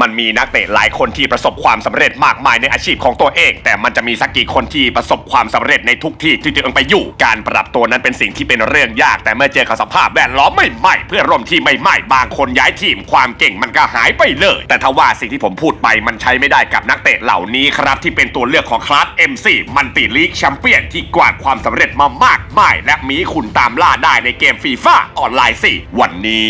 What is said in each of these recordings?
มันมีนักเตะหลายคนที่ประสบความสำเร็จมากมายในอาชีพของตัวเอง แต่มันจะมีสักกี่คนที่ประสบความสำเร็จในทุกที่ที่ตัวเองไปอยู่ การปรับตัวนั้นเป็นสิ่งที่เป็นเรื่องยาก แต่เมื่อเจอกับสภาพแวดล้อมไม่ใหม่เพื่อร่วมทีมไม่ใหม่บางคนย้ายทีมความเก่งมันก็หายไปเลย แต่ถ้าว่าสิ่งที่ผมพูดไปมันใช้ไม่ได้กับนักเตะเหล่านี้ครับที่เป็นตัวเลือกของคลาส MC มันติลีกแชมเปี้ยนที่กวาดความสำเร็จมามากมายและมีคุณตามล่าได้ในเกมฟีฟ่าออนไลน์4วันนี้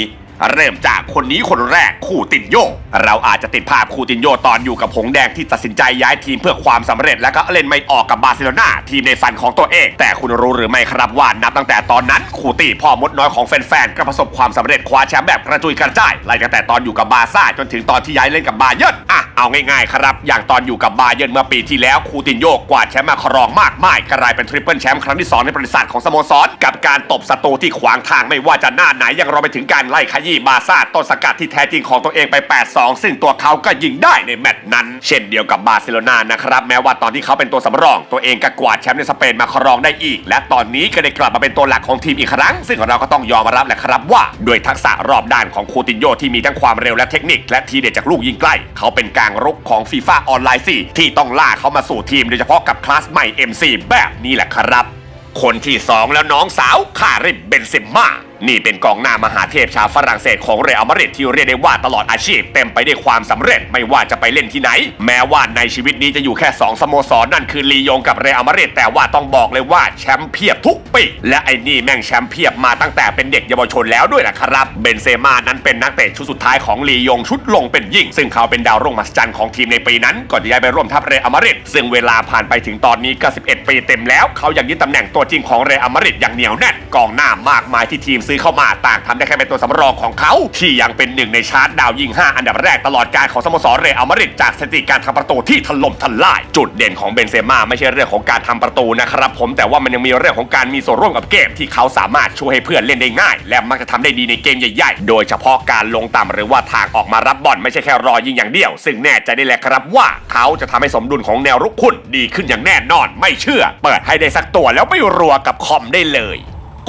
เริ่มจากคนนี้คนแรกคูตินโย เราอาจจะติดภาพคูตินโยตอนอยู่กับหงแดงที่ตัดสินใจย้ายทีมเพื่อความสำเร็จและก็เล่นไม่ออกกับบาร์เซโลนาทีมในฝันของตัวเอง แต่คุณรู้หรือไม่ครับว่านับตั้งแต่ตอนนั้นคูติพ่อมดน้อยของแฟนๆก็ประสบความสำเร็จคว้าแชมป์แบบกระจุยกระจายไล่ตั้งแต่ตอนอยู่กับบาซ่าจนถึงตอนที่ย้ายเล่นกับบาเยิร์นอะเอาง่ายๆครับ อย่างตอนอยู่กับบาเยิร์นเมื่อปีที่แล้วคูตินโยกวาดแชมป์มาครองมากมายกลายเป็นทริปเปิลแชมป์ครั้งที่สองในประวัติศาสตร์ของสโมสรกับการตบศัตรูที่ขวางทางไม่ว่าจะหน้าไหนยังรวมไปถึงการไล่ขยบาร์ซ่าต้นสกัดที่แท้จริงของตัวเองไป 8-2 ซึ่งตัวเขาก็ยิงได้ในแมตช์นั้น เช่นเดียวกับบาร์เซโลนานะครับ แม้ว่าตอนที่เขาเป็นตัวสำรอง ตัวเองก็กวาดแชมป์ในสเปนมาครองได้อีก และตอนนี้ก็ได้กลับมาเป็นตัวหลักของทีมอีกครั้ง ซึ่งเราก็ต้องยอมรับแหละครับว่าด้วยทักษะรอบด้านของคูตินโยที่มีทั้งความเร็วและเทคนิค และทีเด็ดจากลูกยิงใกล้ เขาเป็นกลางรุกของฟีฟ่าออนไลน์4ที่ต้องล่าเขามาสู่ทีมโดยเฉพาะกับคลาสใหม่ MC แบบนี้แหละครับ คนที่สองแล้วน้องสาวคาริมเบนเซม่า นี่เป็นกองหน้ามหาเทพชาวฝรั่งเศสของเรอัลมาดริดที่เรียกได้ว่าตลอดอาชีพเต็มไปด้วยความสำเร็จไม่ว่าจะไปเล่นที่ไหน แม้ว่าในชีวิตนี้จะอยู่แค่ 2 สโมสรนั่นคือลียงกับเรอัลมาดริดแต่ว่าต้องบอกเลยว่าแชมป์เพียบทุกปี และไอ้นี่แม่งแชมป์เพียบมาตั้งแต่เป็นเด็กเยาวชนแล้วด้วยนะครับเบนเซม่านั้นเป็นนักเตะชุดสุดท้ายของลียงชุดลงเป็นยิ่ง ซึ่งเขาเป็นดาวรุ่งมหัศจรรย์ของทีมในปีนั้นก่อนจะย้ายไปร่วมทัพเรอัลมาดริดซึ่งเวลาผ่านไปถึงตอนนี้ก็11ปีเต็มแล้ว เขายังยึดตำแหน่งตัวจริงของเรอัลมาดริดอย่างเหนียวแน่นกองหน้ามากมายที่ทีมซื้อเข้ามาต่างทำได้แค่เป็นตัวสำรองของเขา ที่ยังเป็นหนึ่งในชาร์ตดาวยิง 5 อันดับแรกตลอดการของสโมสรเรอัลมาดริดจากสถิติการทำประตูที่ถล่มทลาย จุดเด่นของเบนเซม่าไม่ใช่เรื่องของการทำประตูนะครับผมแต่ว่ามันยังมีเรื่องของการมีส่วนร่วมกับเกมที่เขาสามารถช่วยให้เพื่อนเล่นได้ง่าย และมักจะทำได้ดีในเกมใหญ่ๆ โดยเฉพาะการลงต่ำหรือว่าทางออกมารับบอลไม่ใช่แค่รอยิงอย่างเดียว ซึ่งแน่ใจได้แหละครับว่าเขาจะทำให้สมดุลของแนวรุกคุณดีขึ้นอย่างแน่นอนไม่เชื่อ เปิดให้ได้สักตัวแล้วไม่รัวกับคอมได้เลย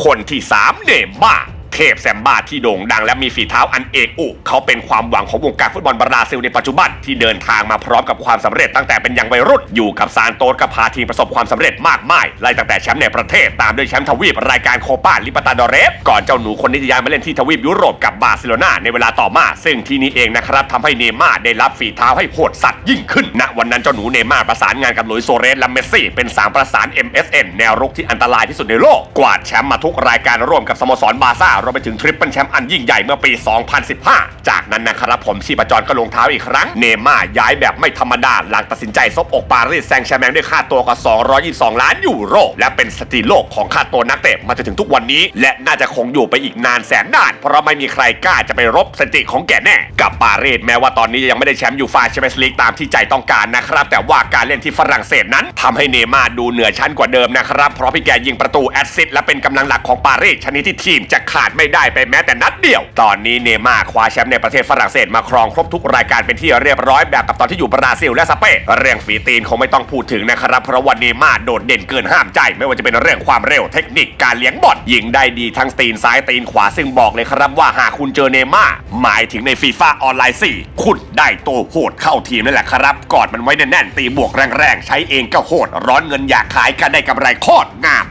คนที่สามเนมมาก เทพแซมบ้าที่โด่งดังและมีฝีเท้าอันเอกอุเขาเป็นความหวังของวงการฟุตบอลบราซิลในปัจจุบันที่เดินทางมาพร้อมกับความสำเร็จตั้งแต่เป็นยังวัยรุ่นอยู่กับซานโตสก็พาทีมประสบความสำเร็จมากมายไล่ตั้งแต่แชมป์ในประเทศตามด้วยแชมป์ทวีปรายการโคปาลิปตาดอเรสก่อนเจ้าหนูคนนี้จะย้ายมาเล่นที่ทวีปยุโรปกับบาร์เซโลนาในเวลาต่อมา ซึ่งที่นี้เองนะครับทำให้เนม่าได้รับฝีเท้าให้โหดสัตว์ยิ่งขึ้นณวันนั้นเจ้าหนูเนม่าประสานงานกับหลุยส์โซเรสและเมสซี่เป็นสามประสาน MSN แนวรุกที่อันตรายที่สุดในโลกกวาดแชมป์มาทุกรายการร่วมกับสโมสรบาซ่ารวมไปถึงทริปเปิลแชมป์อันยิ่งใหญ่เมื่อปี 2015 จากนั้นนะครับผมชีพจรก็ลงเท้าอีกครั้ง เนม่าย้ายแบบไม่ธรรมดาหลังตัดสินใจซบอกปารีสแซงแชร์แมงด้วยค่าตัวกว่า 222 ล้านยูโร และเป็นสถิติโลกของค่าตัวนักเตะมาจนถึงทุกวันนี้ และน่าจะคงอยู่ไปอีกนานแสนนาน เพราะไม่มีใครกล้าจะไปรบสถิติของแกแน่ กับปารีสแม้ว่าตอนนี้ยังไม่ได้แชมป์ยูฟ่าแชมเปี้ยนส์ลีกตามที่ใจต้องการนะครับ แต่ว่าการเล่นที่ฝรั่งเศสนั้นทำให้เนม่าดูเหนือชั้นกว่าเดิมนะครับ เพราะพี่แกยิงประตูแอสซิสต์และเป็นกำลังหลักของปารีสชนิดที่ทีมจะขาดไม่ได้ไปแม้แต่นัดเดียว ตอนนี้เนย์ม่าร์คว้าแชมป์ในประเทศฝรั่งเศสมาครองครบทุกรายการเป็นที่เรียบร้อยแบบกับตอนที่อยู่บราซิลและสเปนเรื่องฝีตีนคงไม่ต้องพูดถึงนะครับเพราะว่าเนย์ม่าร์โดดเด่นเกินห้ามใจ ไม่ว่าจะเป็นเรื่องความเร็วเทคนิคการเลี้ยงบอลยิงได้ดีทั้งตีนซ้ายตีนขวาซึ่งบอกเลยครับว่าหากคุณเจอเนย์ม่าร์หมายถึงในฟีฟ่าออนไลน์4คุณได้ตัวโหดเข้าทีมนั่นแหละครับกอดมันไว้แน่นๆตีบวกแรงๆใช้เองก็โหดร้อนเงินอยากขายก็ได้กำไรโคตรงาม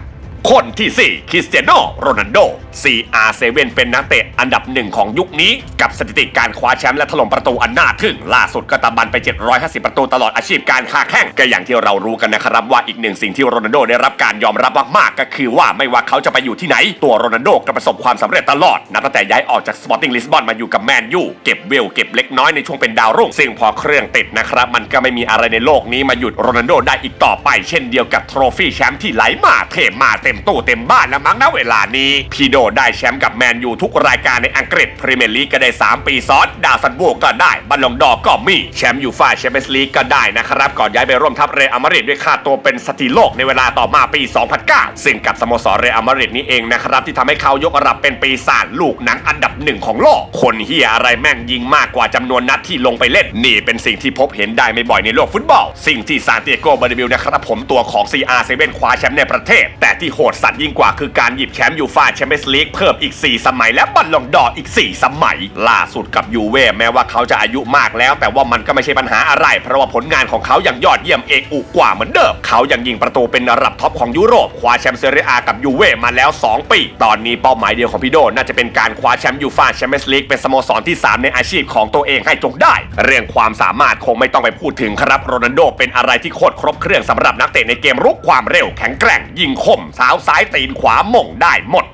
คนที่ 4คริสเตียโนโรนัลโด CR7 เป็นนักเตะอันดับหนึ่งของยุคนี้ กับสถิติการคว้าแชมป์และถล่มประตูอันน่าทึ่งล่าสุดก็ตะบันไป 750 ประตูตลอดอาชีพการค้าแข่งก็อย่างที่เรารู้กันนะครับว่าอีกหนึ่งสิ่งที่โรนัลโดได้รับการยอมรับมากๆก็คือว่าไม่ว่าเขาจะไปอยู่ที่ไหน ตัวโรนัลโดก็ประสบความสำเร็จตลอดนับตั้งแต่ย้ายออกจากสปอร์ติ้งลิสบอนมาอยู่กับแมนยูเก็บเวลเก็บเล็กน้อยในช่วงเป็นดาวรุ่งซึ่งพอเครื่องติดนะครับมันก็ไม่มีอะไรในโลกนี้มาหยุดโรนัลโดได้อีกต่อไปเช่นเดียวกับโทรฟี่แชมป์ที่ไหลมาเทมาเต็มตู้เต็มบ้านแล้วมั้งณเวลานี้พีโดได้แชมป์กับแมนยูทุกรายการในอังกฤษพรีเมียร์ลีกก็ได้ 3 ปีซ้อนดาวซันโบก็ได้บัลลงดอร์ก็มีแชมป์ยูฟ่าแชมเปี้ยนส์ลีกก็ได้นะครับก่อนย้ายไปร่วมทัพเรอัลมาดริดด้วยค่าตัวเป็นสถิติโลกในเวลาต่อมาปี 2009 ซึ่งกับสโมสรเรอัลมาดริดนี้เองนะครับที่ทำให้เขายกระดับเป็นปีศาจลูกหนังอันดับหนึ่งของโลก คนเฮียอะไรแม่งยิงมากกว่าจำนวนนัดที่ลงไปเล่นนี่เป็นสิ่งที่พบเห็นได้ไม่บ่อยในโลกฟุตบอล สิ่งที่ซานติเอโกบอร์นบิวนะครับผมตัวของ CR7 คว้าแชมป์ในประเทศ แต่ที่โหดสัตว์ยิ่งกว่าคือการหยิบแชมป์ยูฟ่าแชมเปี้ยนส์ลีกเพิ่มอีก 4 สมัย และบอลลงดออีก 4 สมัย ล่าสุดกับยูเว่แม้ว่าเขาจะอายุมากแล้ว แต่ว่ามันก็ไม่ใช่ปัญหาอะไร เพราะว่าผลงานของเขายังยอดเยี่ยมเอกอุกว่าเหมือนเดิมเขายังยิงประตูเป็นระดับท็อปของยุโรปคว้าแชมป์เซเรียอากับยูเว่มาแล้ว 2 ปี ตอนนี้เป้าหมายเดียวของพี่โดน่าจะเป็นการคว้าแชมป์ยูฟ่าแชมเปี้ยนส์ลีกเป็นสโมสรที่ 3 ในอาชีพของตัวเองให้จงได้ เรื่องความสามารถคงไม่ต้องไปพูดถึงครับโรนัลโดเป็นอะไรที่โคตรครบเครื่องสำหรับนักเตะในเกมรุกความเร็วแข็งแกร่งยิงคมเท้าซ้ายตีนขวาม่งได้หมด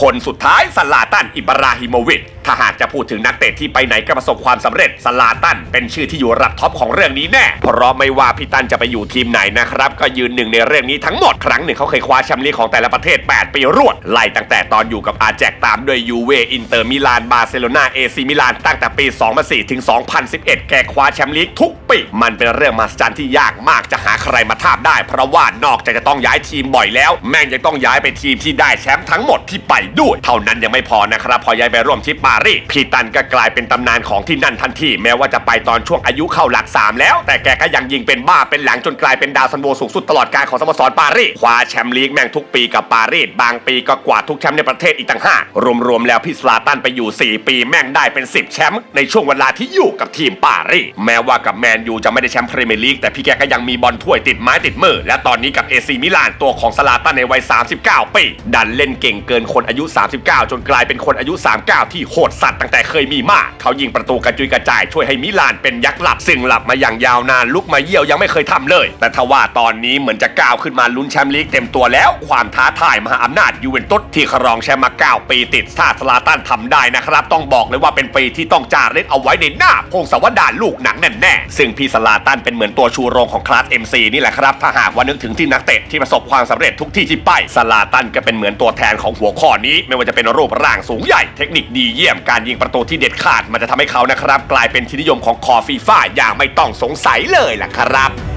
คนสุดท้ายสลาตันอิบราฮิโมวิช ถ้าหากจะพูดถึงนักเตะที่ไปไหนก็ประสบความสำเร็จสลาตัน เป็นชื่อที่อยู่ระดับท็อปของเรื่องนี้แน่ เพราะไม่ว่าพี่ตันจะไปอยู่ทีมไหนนะครับ ก็ยืนหนึ่งในเรื่องนี้ทั้งหมด ครั้งหนึ่งเขาเคยคว้าแชมป์ลีกของแต่ละประเทศ 8 ปีรวด ไล่ตั้งแต่ตอนอยู่กับอาแจกตามด้วยยูเวอินเตอร์มิลานบาร์เซโลนาเอซีมิลานตั้งแต่ปี 2004 ถึง 2011 แกคว้าแชมป์ลีกทุกปี มันเป็นเรื่องมหัศจรรย์ที่ยากมากจะหาใครมาทาบได้ เพราะว่านอกจากจะต้องย้ายทีมบ่อยแล้ว แม่งยังต้องย้ายไปทีมที่ได้แชมป์ทั้งหมดที่ไปด้วย เท่านั้นยังไม่พอนะครับพอย้ายไปร่วมที่ปารีสพี่ตันก็กลายเป็นตำนานของที่นั่นทันทีแม้ว่าจะไปตอนช่วงอายุเข้าหลักสามแล้ว แต่แกก็ยังยิงเป็นบ้าเป็นหลังจนกลายเป็นดาวซันโวสูงสุดตลอดการของสโมสรปารีสคว้าแชมป์ลีกแม่งทุกปีกับปารีสบางปีก็กวาดทุกแชมป์ในประเทศอีกต่างห้ารวมๆแล้วพี่สลาตันไปอยู่ 4 ปีแม่งได้เป็น 10 แชมป์ในช่วงเวลาที่อยู่กับทีมปารีสแม้ว่ากับแมนยูจะไม่ได้แชมป์พรีเมียร์ลีกแต่พี่แกก็ยังมีบอลถ้วยติดไม้ติดมือและตอนนี้กับเอซีมิลานตัวของสลาตันในวัย 39 ปีดันเล่นเก่งเกินคนอายุ 39 จนกลายเป็นคนอายุ 39 ที่โหดสัตว์ตั้งแต่เคยมีมาเขายิงประตูกระจุยกระจายช่วยให้มิลานเป็นยักษ์หลับซึ่งหลับมาอย่างยาวนานลุกมาเยี่ยวยังไม่เคยทำเลย แต่ทว่าตอนนี้เหมือนจะก้าวขึ้นมาลุ้นแชมป์ลีกเต็มตัวแล้ว ความท้าทายมหาอำนาจยูเวนตุสที่ครองแชมป์มา 9 ปีติดถ้าสลาตันทำได้นะครับ ต้องบอกเลยว่าเป็นปีที่ต้องจารึกเอาไว้ในหน้าพงศาวดารลูกหนังแน่ๆซึ่งพี่สลาตันเป็นเหมือนตัวชูโรงของคลาส MC นี่แหละครับถ้าหากว่านึกถึงที่นักเตะที่ประสบความสำเร็จทุกที่ที่ไปสลาตันก็เป็นเหมือนตัวแทนของหัวข้อนี้ ไม่ว่าจะเป็นรูปร่างสูงใหญ่เทคนิคดีเยี่ยมการยิงประตูที่เด็ดขาดมันจะทำให้เขานะครับ กลายเป็นที่นิยมของคอฟีฟ่าอย่างไม่ต้องสงสัยเลยล่ะครับ